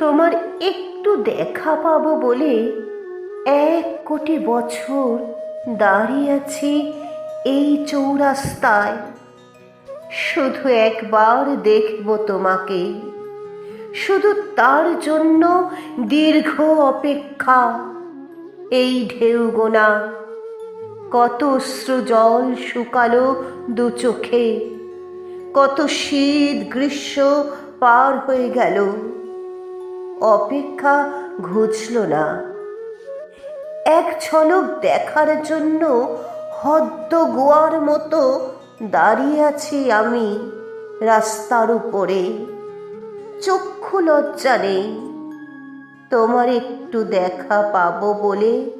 তোমার একটু দেখা পাবো বলে এক কোটি বছর দাঁড়িয়ে আছি এই চৌরাস্তায়। শুধু একবার দেখব তোমাকে। শুধু তার জন্য দীর্ঘ অপেক্ষা। এই ঢেউ গোনা, কত জল শুকালো দু চোখে, কত শীত গ্রীষ্ম পার হয়ে গেল। অপেক্ষা ঘুচল না। এক ঝলক দেখার জন্য হদ্দ গোয়ার মতো দাঁড়িয়ে আছি আমি রাস্তার উপরে। চক্ষু লজ্জা নেই। তোমার একটু দেখা পাবো বলে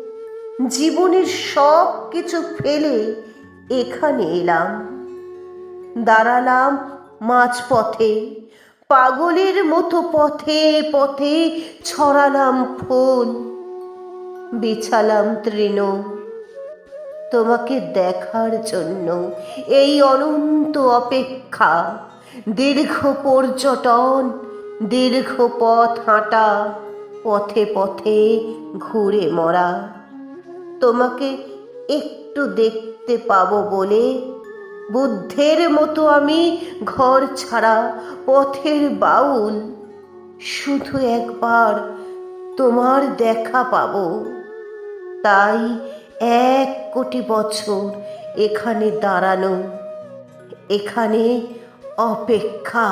জীবনের সব কিছু ফেলে এখানে এলাম। দাঁড়ালাম মাঝপথে। পাগলের মতো পথে পথে ছড়ালাম ফুল। বিছালাম তৃণ। তোমাকে দেখার জন্য এই অনন্ত অপেক্ষা, দীর্ঘ পর্যটন, দীর্ঘ পথ হাঁটা, পথে পথে ঘুরে মরা। তোমাকে একটু দেখতে পাবো বলে বুদ্ধের মতো আমি ঘর ছাড়া, পথের বাউল। শুধু একবার তোমার দেখা পাব। তাই এক কোটি বছর এখানে দাঁড়ানো, এখানে অপেক্ষা।